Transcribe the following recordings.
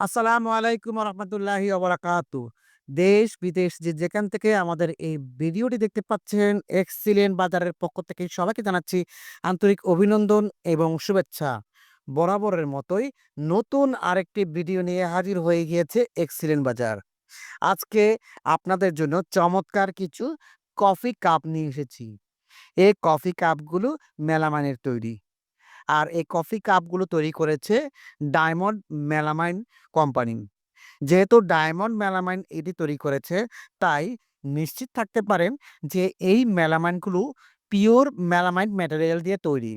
আসসালামু আলাইকুম রহমতুল্লাহি ওবরাকাতু। দেশ, বিদেশ যে যেখান থেকে আমাদের এই ভিডিওটি দেখতে পাচ্ছেন, এক্সিলেন্ট বাজারের পক্ষ থেকে সবাইকে জানাচ্ছি আন্তরিক অভিনন্দন এবং শুভেচ্ছা। বরাবরের মতোই নতুন আরেকটি ভিডিও নিয়ে হাজির হয়ে গিয়েছে এক্সিলেন্ট বাজার। আজকে আপনাদের জন্য চমৎকার কিছু কফি কাপ নিয়ে এসেছি। এই কফি কাপগুলো মেলামানের তৈরি। আর এই কফি কাপগুলো তৈরি করেছে ডায়মন্ড মেলামাইন কোম্পানি। যেহেতু ডায়মন্ড মেলামাইন এটি তৈরি করেছে, তাই নিশ্চিত থাকতে পারেন যে এই মেলামাইনগুলো পিওর মেলামাইন ম্যাটেরিয়াল দিয়ে তৈরি।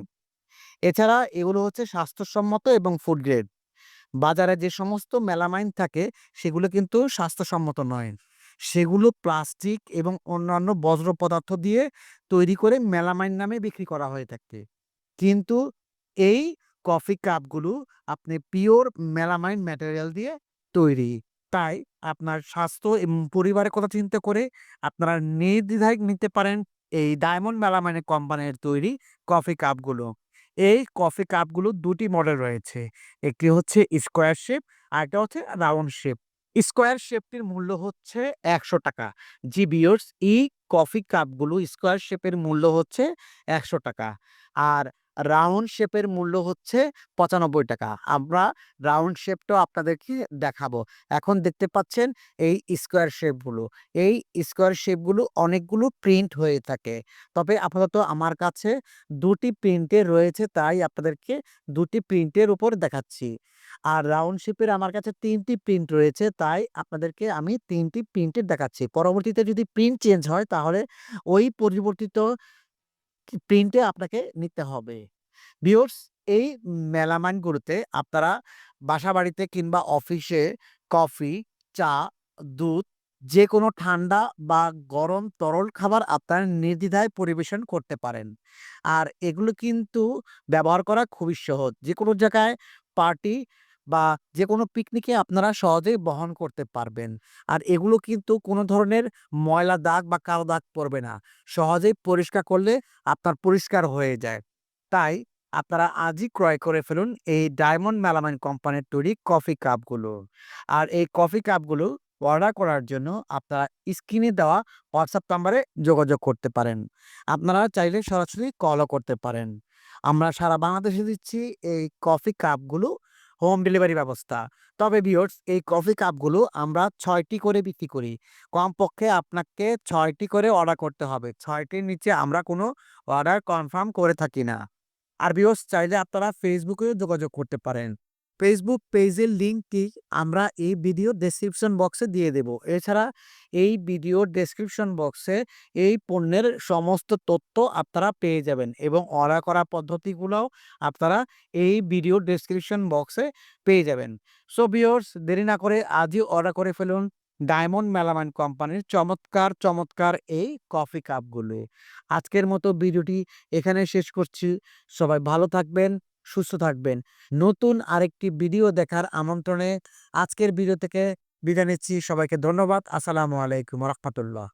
এছাড়া এগুলো হচ্ছে স্বাস্থ্যসম্মত এবং ফুড গ্রেড। বাজারে যে সমস্ত মেলামাইন থাকে, সেগুলো কিন্তু স্বাস্থ্যসম্মত নয়। সেগুলো প্লাস্টিক এবং অন্যান্য বজ্র পদার্থ দিয়ে তৈরি করে মেলামাইন নামে বিক্রি করা হয়ে থাকে। কিন্তু এই কফি কাপগুলো আপনি পিওর মেলামাইন ম্যাটেরিয়াল দিয়ে তৈরি। তাই আপনার স্বাস্থ্য এবং পরিবারের কথা চিন্তা করে আপনারা নির্দ্বিধায় নিতে পারেন এই ডায়মন্ড মেলামাইনের কোম্পানির তৈরি কফি কাপগুলো। এই কফি কাপগুলো দুটি মডেল রয়েছে। একটি হচ্ছে স্কোয়ার শেপ, আর একটা হচ্ছে রাউন্ড শেপ। স্কোয়ার শেপটির মূল্য হচ্ছে একশো টাকা। জি বিয়ার্স এই কফি কাপগুলো স্কোয়ার শেপের মূল্য হচ্ছে একশো টাকা। আর রাউন্ড শেপের মূল্য হচ্ছে পঁচানব্বই টাকা। আমরা রাউন্ড শেপটাও আপনাদেরকে দেখাবো। এখন দেখতে পাচ্ছেন এই স্কোয়ার শেপগুলো এই স্কোয়ার শেপগুলো অনেকগুলো প্রিন্ট হয়ে থাকে। তবে আপাতত আমার কাছে দুটি প্রিন্টে রয়েছে, তাই আপনাদেরকে দুটি প্রিন্টের উপর দেখাচ্ছি। আর রাউন্ড শেপের আমার কাছে তিনটি প্রিন্ট রয়েছে, তাই আপনাদেরকে আমি তিনটি প্রিন্টের দেখাচ্ছি। পরবর্তীতে যদি প্রিন্ট চেঞ্জ হয়, তাহলে ওই পরিবর্তিত প্রিন্টে আপনাকে নিতে হবে। ভিউয়ার্স এই মেলামাইনগুলোতে আপনারা বাসাবাড়িতে কিংবা অফিসে কফি, চা, দুধ যে কোনো ঠান্ডা বা গরম তরল খাবার আপনারা নির্দ্বিধায় পরিবেশন করতে পারেন। আর এগুলো কিন্তু ব্যবহার করা খুবই সহজ। যে কোনো জায়গায় পার্টি বা যে কোনো পিকনিকে আপনারা সহজেই বহন করতে পারবেন। আর এগুলো কিন্তু কোনো ধরনের ময়লা দাগ বা কালো দাগ পড়বে না। সহজেই পরিষ্কার করলে আপনার পরিষ্কার হয়ে যায়। তাই আপনারা আজই ক্রয় করে ফেলুন এই ডায়মন্ড মেলামাইন কোম্পানির তৈরি কফি কাপগুলো। আর এই কফি কাপগুলো অর্ডার করার জন্য আপনারা স্ক্রিনে দেওয়া হোয়াটসঅ্যাপ নাম্বারে যোগাযোগ করতে পারেন। আপনারা চাইলে সরাসরি কলও করতে পারেন। আমরা সারা বাংলাদেশে দিচ্ছি এই কফি কাপগুলো হোম ডেলিভারি ব্যবস্থা। তবে ভিওর্স এই কফি কাপগুলো আমরা ছয়টি করে বিক্রি করি। কমপক্ষে আপনাকে ছয়টি করে অর্ডার করতে হবে। ৬ টির নিচে আমরা কোনো অর্ডার কনফার্ম করে থাকি না। আর ভিওর্স চাইলে আপনারা ফেসবুকেও যোগাযোগ করতে পারেন। ফেসবুক পেজের লিঙ্কটি আমরা এই ভিডিও ডেসক্রিপশন বক্সে দিয়ে দেব। এছাড়া এই ভিডিওর ডেসক্রিপশন বক্সে এই পণ্যের সমস্ত তথ্য আপনারা পেয়ে যাবেন এবং অর্ডার করার পদ্ধতিগুলোও আপনারা এই ভিডিওর ডেসক্রিপশন বক্সে পেয়ে যাবেন। সো ভিউয়ার্স দেরি না করে আজই অর্ডার করে ফেলুন ডায়মন্ড মেলামাইন কোম্পানির চমৎকার, চমৎকার এই কফি কাপগুলো। আজকের মতো ভিডিওটি এখানে শেষ করছি। সবাই ভালো থাকবেন, সুস্থ থাকবেন। নতুন আরেকটি ভিডিও দেখার আমন্ত্রণে আজকের ভিডিও থেকে বিদায় নিচ্ছি। সবাইকে ধন্যবাদ। আসসালামু আলাইকুম রাহমাতুল্লাহ।